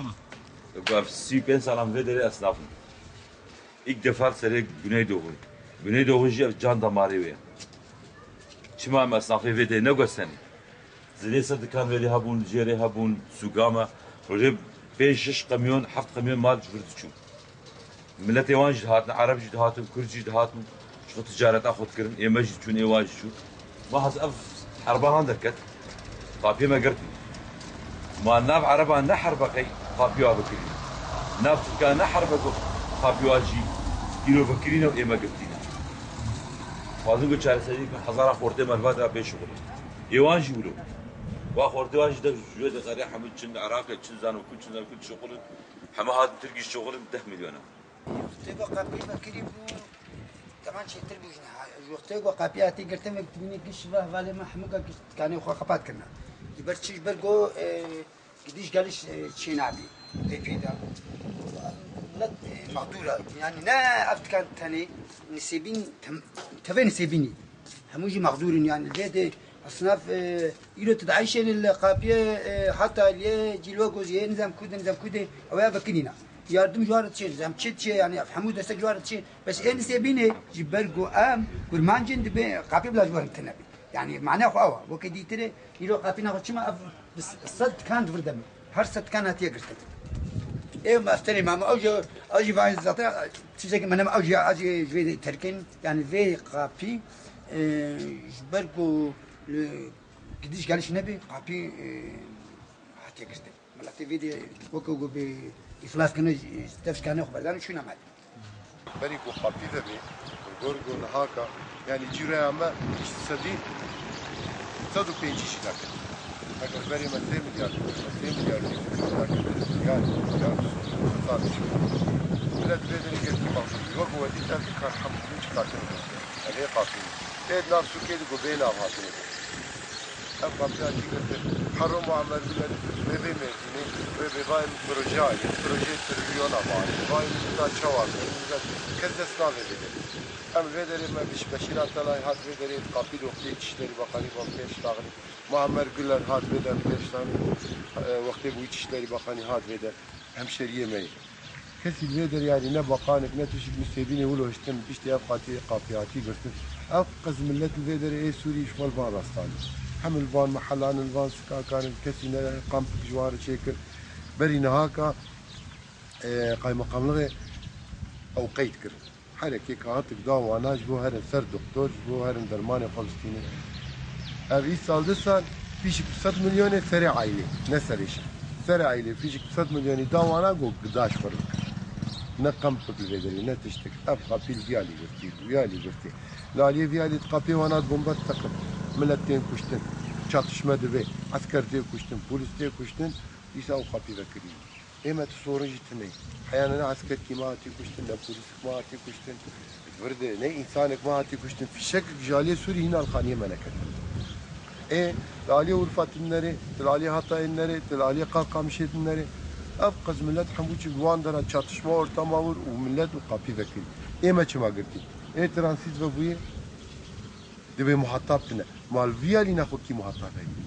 Tamam. Ben salam ve deri esnafım. İlk defa seri Güneydoğu. Güneydoğu can damarı ve. Çima esnafı ve ne gösteri. Zile sadıkan ve habun, jere habun, sugama. Roje 5 kamyon, 7 kamyon mal jvurdu çu. Millet evan jidhatın, Arap jidhatın, Kürt jidhatın. Şu ticaret akut kırın, emaj çun evan şu. Ma has af harbahan derket. Kapıya ma gertin. ما ناف عربا نحر بقي خابيوا بكري ناف تركا نحر بقو خابيوا جي كيلو بكرينا وإما قبتينا فازن قلت على سيدي حزارة خورتي مالفاتا بي شغل يوان جولو واخورتي واجي ده جوه ده غري حمد چند عراق چند زان وكل چند زان كل شغل حما هاد تركي شغل 10 مليون تبقى قبيل بكري بو طبعا شيء تربيجنا وقتها قابياتي قلت لك تبني قش به ولا ما حمقك كان يخو خبات كنا يبرتش برقو قديش قالش تشينابي ايبيدا مقدورة يعني نا عبد كان تاني نسيبين تبين نسيبيني هموجي مقدورين يعني لديه أصناف إلو تدعيشين القابية حتى اللي جلوة جوزية نزام كودة نزام كودة اويا بكنينا ياردم جوار تشين نزام تشي تشي يعني حمود دستك جوار تشين بس إيه نسيبيني جبر جو أم قرمان جند قابية بلا جوار تنبي يعني معناه خواه وكي وكدي تري إلو قابية ناخد شما صد كان فردم هر صد كانت يقرت ايه ما استري ما اوجي اوجي فاين زاتا تيجي من ما اوجي اجي في تركين يعني في قابي جبركو قديش قالش نبي قابي حتى يقرت ملاتي فيدي وكو بي iflas کنه تفش کنه خبر دارن شو نمد بری کو خاپی دبی گرگو نهاکا یعنی جیره اما صدی صد و Efendim 3 milyar, 3 milyar, 3 milyar, milyar, milyar tartışıyor. Millet bedeni getirip bakıyor. Yok o edin terki karhamını çıkartıyoruz. Nereye kalkıyoruz? Edna Sürkiye'de bu beyle avhatını. bela hatını. Ev kapıyı açıkçası haram muamel bilen ve ve mezini ve ve vay proje ayı, proje trilyona var. Vay da çavar. Kez de sınav edildi. Em vederi me biş beşiran talay hat vederi kapıyı okti İçişleri Bakanı Bankaya Ştağını. Muammer Güller hat veder beş tane vakti bu İçişleri Bakanı hat veder. Hemşeriye meyi. کسی لیدر یعنی نه بقانک نه توش مستبینی ولو هشتم بیشتر افقاتی قاپیاتی گرتن اف قسم ملت لیدر ای سوری شمال بان راستانی هم الوان محلان الوان سكا كان كسي قام جوار شيكر بري نهاكا قاي مقام لغي او قيد كر حركة كانت قدام وانا جبو هرن سر دكتور جبو هرن درمان فلسطيني اف سال دسان فيش 100 مليون سري عائلة نسريش سري عائلة فيش 100 مليون دا وانا قو قداش فرق ne kampık vedeli ne tiştik ev kapil viyali göftü viyali göftü laliye viyali kapı vanat bomba takıp millet diye kuştun, çatışma diye, asker diye kuştun, polis diye kuştun, İsa o kapıyı bekliyor. Emet sorun jitine. Hayanına asker kima ati kuştun, ne polis kima ati kuştun, Vırdı, ne insan kima ati kuştun, fişek jaliye suri hinal khaniye meleket. E, Lali Urfa tinleri, Lali Hatayinleri, Lali Kalkamış edinleri, ev kız millet hamuçi guandara çatışma ortama var, o millet o kapıyı bekliyor. Emet çima girdi. E transit ve buyu, dibe muhatap dine. مال ویالی نخو کی محبت